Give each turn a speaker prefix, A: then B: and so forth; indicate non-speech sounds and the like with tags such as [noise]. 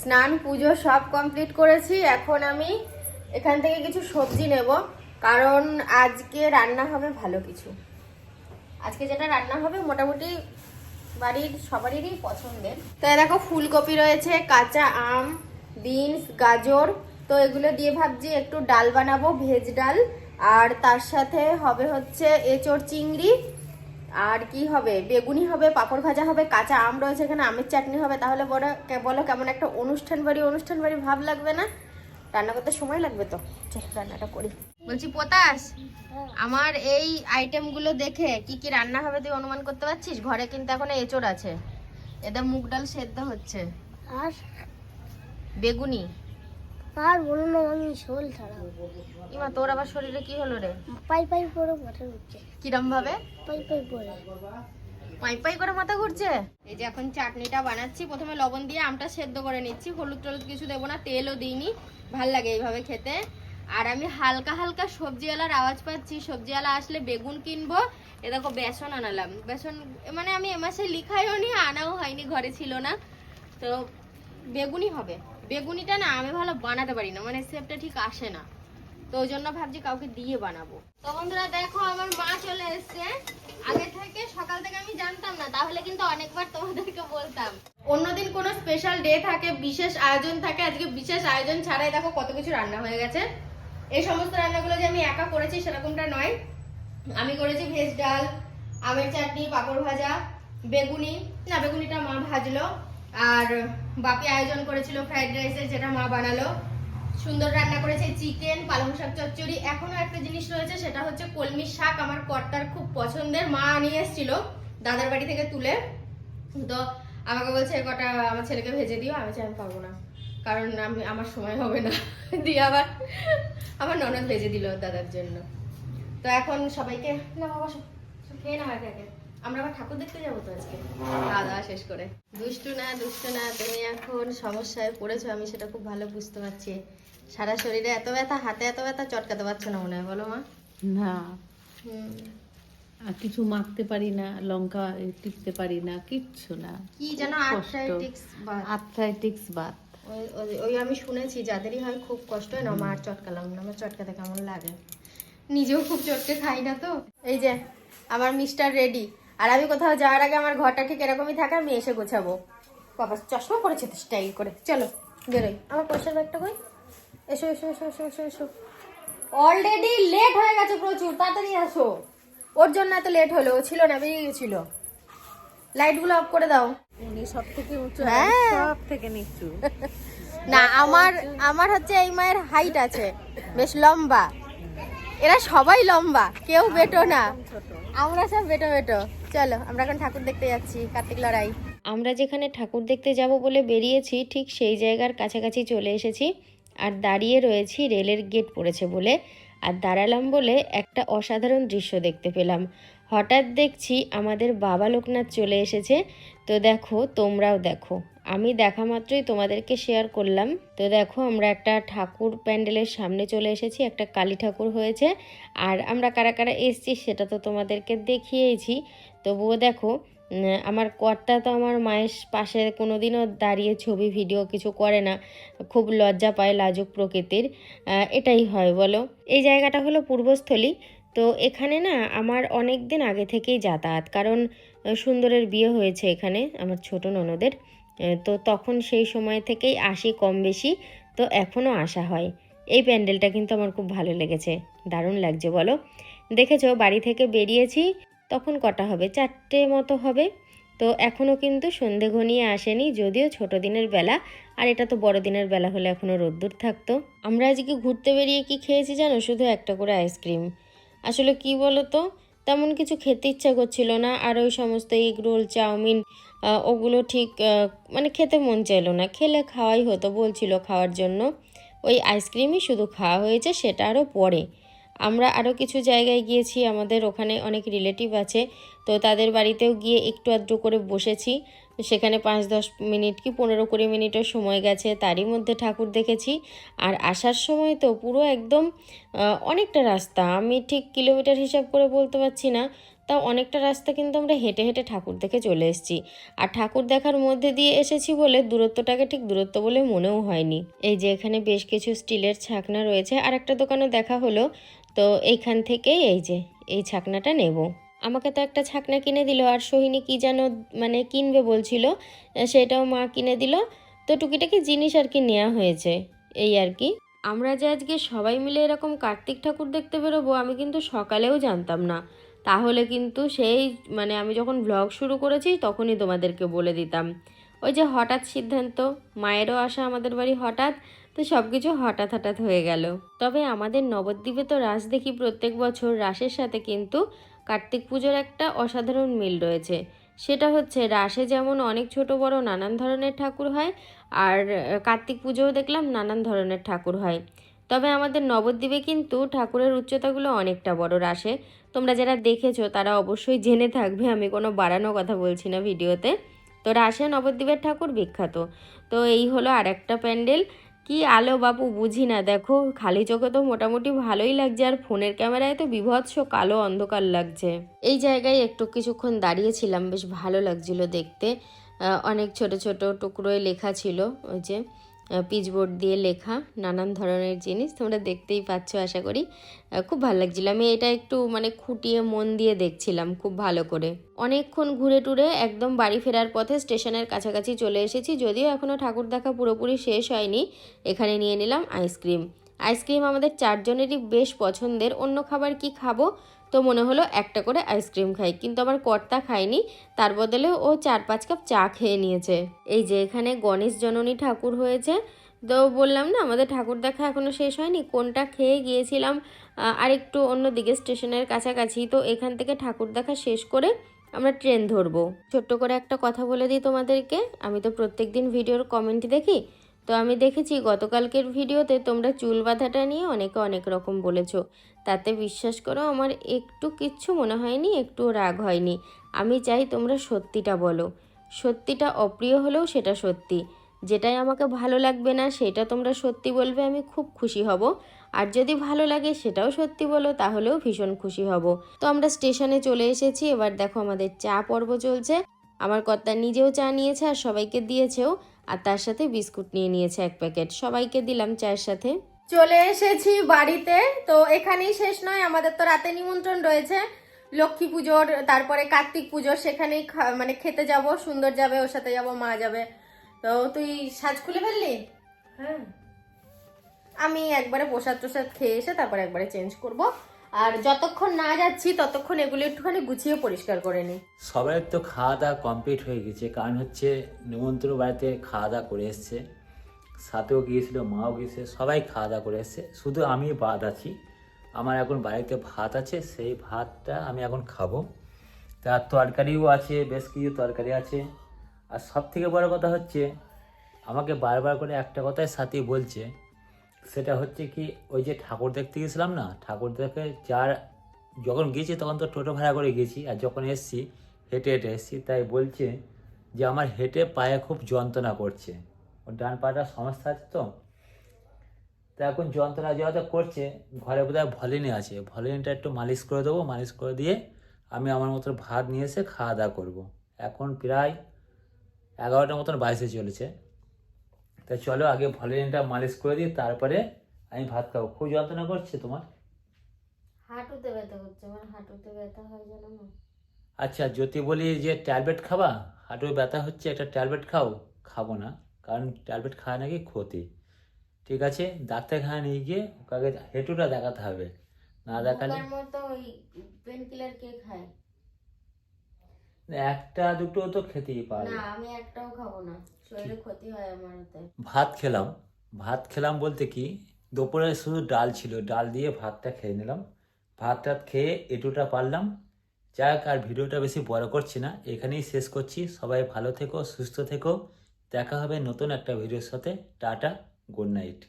A: স্নান, পুজো সব কমপ্লিট করেছি। এখন আমি এখান থেকে কিছু সবজি নেব, কারণ আজকে রান্না হবে ভালো কিছু। আজকে যেটা রান্না হবে মোটামুটি বাড়ির সবারই পছন্দের। তো এই দেখো, ফুলকপি রয়েছে, কাঁচা আম, বিনস, গাজর। তো এগুলো দিয়ে ভাবছি একটু ডাল বানাবো, ভেজ ডাল। আর তার সাথে হবে হচ্ছে এঁচড় চিংড়ি। আর কি হবে? বেগুনি হবে পাঁপড় ভাজা হবে কাঁচা আম রয়েছে এখানে আমের চাটনি হবে। তাহলে বড় বলো কেমন একটা অনুষ্ঠান বাড়ি অনুষ্ঠান বাড়ি ভাব লাগবে না? রান্না করতে সময় লাগবে তো? চল রান্নাটা করি। বলছি পোতাস আমার এই আইটেমগুলো দেখে কি কি রান্না হবে তুই অনুমান করতে পারছিস? ঘরে কিন্তু এখন এঁচড় আছে। এদের মুগ ডাল সেদ্ধ হচ্ছে।
B: আর?
A: বেগুনি।
B: আর বলো না আমি শোল ছাড়া
A: ইমা তোর আবার শরীরে কি হলো রে?
B: পাই পাই পরে মাথা উঠছে
A: কিরম ভাবে
B: পাই পাই পরে
A: পাই পাই করে মাথা ঘুরছে? এই যে এখন চাটনিটা বানাচ্ছি প্রথমে লবণ দিয়ে আমটা সেদ্ধ করে নিচ্ছি। হলুদ টলুদ কিছু দেবো না তেলও দিইনি। ভালো লাগে এইভাবে খেতে। আর আমি হালকা হালকা সবজিওয়ালার আওয়াজ পাচ্ছি। সবজিওয়ালা আসলে বেগুন কিনবো। এ দেখো বেসন আনালাম। বেসন মানে আমি এ মাসে লিখাইও নি আনাও হয়নি ঘরে ছিল না। তো বেগুনই হবে। বেগুনিটা না আমি ভালো বানাতে পারি না মানে শেপটা ঠিক আসে না। তো ওই জন্য ভাবছি কাউকে দিয়ে বানাবো। তো বন্ধুরা, দেখো আমার মা চলে এসেছে। আগে থেকে সকাল থেকে আমি জানতাম না, তাহলে কিন্তু অনেকবার তোমাদেরকে বলতাম। অন্যদিন কোনো স্পেশাল ডে থাকে, বিশেষ আয়োজন থাকে, আজকে বিশেষ আয়োজন ছাড়াই দেখো কত কিছু রান্না হয়ে গেছে। এই সমস্ত রান্নাগুলো যে আমি একা করেছি সেরকমটা নয়। আমি করেছি ভেজ ডাল, আমের চাটনি, পাঁপড় ভাজা, বেগুনি। না, বেগুনিটা মা ভাজলো। আর বাপি আয়োজন করেছিল ফ্রাইড রাইসের, যেটা মা বানালো। সুন্দর রান্না করেছে, চিকেন, পালং শাক, চচ্চড়ি। এখনও একটা জিনিস রয়েছে, সেটা হচ্ছে কলমি শাক। আমার কর্তার খুব পছন্দের, মা নিয়ে এসেছিল দাদার বাড়ি থেকে তুলে। তো আমাকে বলছে, "এ কটা আমার ছেলেকে ভেজে দিও, আমি চাই আমি পারব না। কারণ আমি, আমার সময় হবে না। [laughs] দিয়ে আবার আমার ননদ ভেজে দিল দাদার জন্য। তো এখন সবাইকে, না বাবা খেয়ে নাও একে। আমরা আবার ঠাকুর দেখতে যাব তো আজকে? খাওয়া দাওয়া শেষ করে। দুষ্টু না দুষ্টু না তুমি এখন সমস্যায় পড়েছো আমি সেটা খুব ভালো বুঝতে পারছি। সারা শরীরে এত ব্যথা হাতে এত ব্যথা চটকাতে পারছ না মনে হয় বলো মা।
C: না। আর কিছু মাখতে পারি না লঙ্কা টিপতে পারি না কিচ্ছু না।
A: কি যেন। আর্থ্রাইটিক্স বা
C: আর্থ্রাইটিক্স বাত।
A: ওই ওই- ওই আমি শুনেছি যাদেরই হয় খুব কষ্ট হয় না মা আর চটকালাম না আমার চটকাতে কেমন লাগে? নিজেও খুব চটকে খাই না তো। এই যে আমার মিস্টার রেডি আর আমি কোথাও যাওয়ার আগে আমার ঘরটা ঠিক এরকমই থাকে আমি এসে গোছাবো। বাবা চশমা পড়েছে তো স্টাইল করে। চলো বেরোই। আমার পয়সার ব্যাগটা কই? এসো এসো এসো এসো এসো এসো। অলরেডি লেট হয়ে গেছে প্রচুর তাড়াতাড়ি আসো। ওর জন্য এত লেট হলো ও ছিল না বেরিয়ে গেছিল। লাইটগুলো অফ করে দাও।
C: উনি সব থেকে উঁচু
A: হ্যাঁ।
C: সব থেকে নিচু। [laughs]
A: না আমার আমার হচ্ছে এই মায়ের হাইট আছে বেশ লম্বা। এরা সবাই লম্বা কেউ বেটো না। আমরা সব বেটো বেটো। চলো, আমরা এখন ঠাকুর দেখতে যাচ্ছি, কার্তিক লড়াই। আমরা যেখানে ঠাকুর দেখতে যাব বলে বেরিয়েছি, ঠিক সেই জায়গার কাছাকাছি চলে এসেছি। আর দাঁড়িয়ে রয়েছি রেলের গেট পড়েছে বলে। আর দাঁড়ালাম বলে একটা অসাধারণ দৃশ্য দেখতে পেলাম। হঠাৎ দেখছি আমাদের বাবা লোকনাথ চলে এসেছে। তো দেখো, তোমরাও দেখো। আমি দেখা মাত্রই তোমাদেরকে শেয়ার করলাম। তো দেখো, আমরা একটা ঠাকুর প্যান্ডেলের সামনে চলে এসেছি, একটা কালী ঠাকুর হয়েছে। আর আমরা কারা কারা এসছি সেটা তো তোমাদেরকে দেখিয়েছি তবুও দেখো আমার কর্তা তো আমার মায়ের পাশে কোনোদিনও দাঁড়িয়ে ছবি, ভিডিও কিছু করে না। খুব লজ্জা পায় লাজুক প্রকৃতির। এটাই হয়, বলো। এই জায়গাটা হলো পূর্বস্থলী। তো এখানে না, আমার অনেক দিন আগে থেকেই যাতায়াত। কারণ সুন্দরের বিয়ে হয়েছে এখানে, আমার ছোট ননদের। তো তখন সেই সময় থেকেই আসি কম বেশি, তো এখনও আসা হয়। এই প্যান্ডেলটা কিন্তু আমার খুব ভালো লেগেছে। দারুণ লাগছে, বলো। দেখেছ, বাড়ি থেকে বেরিয়েছি, তখন কটা হবে? চারটে মতো হবে। তো এখনও কিন্তু সন্ধে ঘনিয়ে আসেনি, যদিও ছোট দিনের বেলা, আর এটা তো বড় দিনের বেলা হলে এখনও রোদ্দুর থাকতো। আমরা আজকে ঘুরতে বেরিয়ে কি খেয়েছি জানো? শুধু একটা করে আইসক্রিম আসলে কি বলো তো? তেমন কিছু খেতে ইচ্ছা করছিল না, আর ওই সমস্ত এগ রোল চাউমিন ওগুলো ঠিক মানে খেতে মন চাইলো না। খেলে খাওয়াই হতো, বলছিল খাওয়ার জন্য। ওই আইসক্রিমই শুধু খাওয়া হয়েছে, সেটা আরও পরে। আমরা আরও কিছু জায়গায় গিয়েছি, আমাদের ওখানে অনেক রিলেটিভ আছে, তো তাদের বাড়িতেও গিয়ে একটু আধটু করে বসেছি। সেখানে পাঁচ, দশ মিনিট কি পনেরো কুড়ি মিনিটের সময় গেছে, তারই মধ্যে ঠাকুর দেখেছি। আর আসার সময় তো পুরো একদম অনেকটা রাস্তা। আমি ঠিক কিলোমিটার হিসাব করে বলতে পারছি না তা অনেকটা রাস্তা কিন্তু আমরা হেঁটে হেঁটে ঠাকুর দেখে চলে এসেছি। আর ঠাকুর দেখার মধ্যে দিয়ে এসেছি বলে দূরত্বটাকে ঠিক দূরত্ব বলে মনেও হয়নি। এই যে এখানে বেশ কিছু স্টিলের ছাকনা রয়েছে আর একটা দোকানও দেখা হলো। তো এইখান থেকেই এই যে, এই ছাকনাটা নেব। আমাকে তো একটা ছাকনা কিনে দিল, আর সোহিনী কি যেন মানে কিনবে বলছিল সেটাও মা কিনে দিল। তো টুকিটাকি জিনিস আর কি নেওয়া হয়েছে, এই আর কি। আমরা যে আজকে সবাই মিলে এরকম কার্তিক ঠাকুর দেখতে বেরোবো, আমি কিন্তু সকালেও জানতাম না। তাহলে কিন্তু সেই মানে আমি যখন ব্লগ শুরু করেছি, তখনই তোমাদেরকে বলে দিতাম। ওই যে হঠাৎ সিদ্ধান্ত, মায়েরও আসা আমাদের বাড়ি হঠাৎ, তো সব কিছু হঠাৎ হঠাৎ হয়ে গেল। তবে আমাদের নবদ্বীপে তো রাস দেখি প্রত্যেক বছর, রাসের সাথে কিন্তু কার্তিক পুজোর একটা অসাধারণ মিল রয়েছে। সেটা হচ্ছে, রাসে যেমন অনেক ছোট বড় নানান ধরনের ঠাকুর হয়, আর কার্তিক পুজোও দেখলাম নানান ধরনের ঠাকুর হয়। তবে আমাদের নবদ্বীপে কিন্তু ঠাকুরের উচ্চতাগুলো অনেকটা বড় রাসে। তোমরা যারা দেখেছ, তারা অবশ্যই জেনে থাকবে, আমি কোনো বাড়ানো কথা বলছি না ভিডিওতে। তো রাশে নবদ্বীপের ঠাকুর বিখ্যাত। তো এই হলো আর একটা প্যান্ডেল কি আলো বাপু, বুঝি না। দেখো, খালি চোখে তো মোটামুটি ভালোই লাগছে, আর ফোনের ক্যামেরায় তো বিভৎস কালো অন্ধকার লাগছে। এই জায়গায় একটু কিছুক্ষণ দাঁড়িয়েছিলাম, বেশ ভালো লাগছিল দেখতে। অনেক ছোট ছোট টুকরোয় লেখা ছিল, ওই যে। পিচবোর্ড দিয়ে লেখা নানান ধরনের জিনিস তোমরা দেখতেই পাচ্ছ, আশা করি। খুব ভালো লাগছিল। আমি এটা একটু মানে খুঁটিয়ে মন দিয়ে দেখছিলাম খুব ভালো করে। অনেকক্ষণ ঘুরে টুরে একদম বাড়ি ফেরার পথে স্টেশনের কাছাকাছি চলে এসেছি, যদিও এখনও ঠাকুর দেখা পুরোপুরি শেষ হয়নি। এখানে নিয়ে নিলাম আইসক্রিম আইসক্রিম আমাদের চারজনেরই বেশ পছন্দের। অন্য খাবার কি খাব? তো মনে হলো একটা করে আইসক্রিম খাই, কিন্তু আমার কর্তা খায়নি। তার বদলে ও চার পাঁচ কাপ চা খেয়ে নিয়েছে। এই যে এখানে গণেশ জননী ঠাকুর হয়েছে। তো বললাম না, আমাদের ঠাকুর দেখা এখনও শেষ হয়নি, কোনটা খেয়ে গিয়েছিলাম আরেকটু অন্যদিকে স্টেশনের কাছাকাছি। তো এখান থেকে ঠাকুর দেখা শেষ করে আমরা ট্রেন ধরবো। ছোট্ট করে একটা কথা বলে দিই তোমাদেরকে। আমি তো প্রত্যেক দিন ভিডিওর কমেন্ট দেখি তো আমি দেখেছি গতকালকের ভিডিওতে তোমরা চুল বাঁধাটা নিয়ে অনেকে অনেক রকম বলেছ। তাতে বিশ্বাস করো, আমার একটু কিচ্ছু মনে হয়নি, একটু রাগ হয়নি। আমি চাই তোমরা সত্যিটা বলো। সত্যিটা অপ্রিয় হলেও সেটা সত্যি। যেটাই আমাকে ভালো লাগবে না, সেটা তোমরা সত্যি বলবে, আমি খুব খুশি হব। আর যদি ভালো লাগে, সেটাও সত্যি বলো, তাহলেও ভীষণ খুশি হব। তো আমরা স্টেশনে চলে এসেছি, এবার দেখো আমাদের চা পর্ব চলছে। আমার কর্তা নিজেও চা নিয়েছে আর সবাইকে দিয়েছেও। আর তার সাথে বিস্কুট নিয়ে নিয়েছে এক প্যাকেট। সবাইকে দিলাম চায়ের সাথে। চলে এসেছি বাড়িতে। তো এখানেই শেষ নয় আমাদের তো রাতে নিমন্ত্রণ রয়েছে। লক্ষ্মী পুজোর তারপরে কার্তিক পুজোর সেখানেই খা- মানে খেতে যাব সুন্দর যাবে ওর সাথে যাব মা যাবে। তো তুই সাজ খুলে ফেললি? হ্যাঁ। আমি একবারে প্রসাদ প্রসাদ খেয়ে এসে তারপরে একবারে চেঞ্জ করব। আর যতক্ষণ না যাচ্ছি, ততক্ষণ এগুলো একটুখানি গুছিয়ে পরিষ্কার করে নিই।
D: সবাই তো খাওয়া দাওয়া কমপ্লিট হয়ে গেছে। কারণ হচ্ছে নিমন্ত্রণ বাড়িতে খাওয়া দাওয়া করে এসছে। সাথেও গিয়েছিল, মাও গিয়েছে, সবাই খাওয়া দাওয়া করে এসছে। শুধু আমি বাদ আছি। আমার এখন বাড়িতে ভাত আছে, সেই ভাতটা আমি এখন খাব। তার তরকারিও আছে, বেশ কিছু তরকারি আছে। আর সব থেকে বড় কথা হচ্ছে, আমাকে বারবার করে একটা কথাই সাথী বলছে সেটা হচ্ছে কি, ওই যে ঠাকুর দেখতে গেছিলাম না, ঠাকুর দেখে যার যখন গেছি তখন তো টোটো ভাড়া করে গেছি আর যখন এসছি হেঁটে হেঁটে এসছি, তাই বলছে যে আমার হেঁটে পায়ে খুব যন্ত্রণা করছে। ওর ডান পাটা সমস্যা আছে তো? তা এখন যন্ত্রণা যেহেতু করছে, ঘরে বোধহয় ভলিনি আছে। ভলিনিটা একটু মালিশ করে দেবো, মালিশ করে দিয়ে আমি আমার মতো ভাত নিয়ে এসে খাওয়া দাওয়া করব। এখন প্রায় এগারোটার মতন বাইশে চলেছে। তা চলো আগে ভলিনিটা মালিশ করে দিই তারপরে আমি ভাত খাব। খুব যন্ত্রণা করছে তোমার?
A: হাঁটুতে ব্যথা আমার হাঁটুতে ব্যথা হয় না।
D: আচ্ছা যদি বলি যে ট্যাবলেট খাবা হাঁটু ব্যথা হচ্ছে একটা ট্যাবলেট খাও খাব না কারণ ট্যাবলেট খাওয়া নাকি ক্ষতি। ঠিক আছে ডাক্তারখানা নিয়ে গিয়ে ওকে আগে হেঁটুটা দেখাতে হবে। না দেখালে একটা দুটো তো খেতেই পারে
A: না আমি একটাও খাব না। শরীরে ক্ষতি হয় আমার ওতে
D: ভাত খেলাম। ভাত খেলাম বলতে কি দুপুরে শুধু ডাল ছিল। ডাল দিয়ে ভাতটা খেয়ে নিলাম। ভাত টাত খেয়ে এটুটা পারলাম। যাক আর ভিডিওটা বেশি বড় করছি না। এখানেই শেষ করছি। সবাই ভালো থেকো সুস্থ থেকো। দেখা হবে নতুন একটা ভিডিওর সাথে। Tata good night.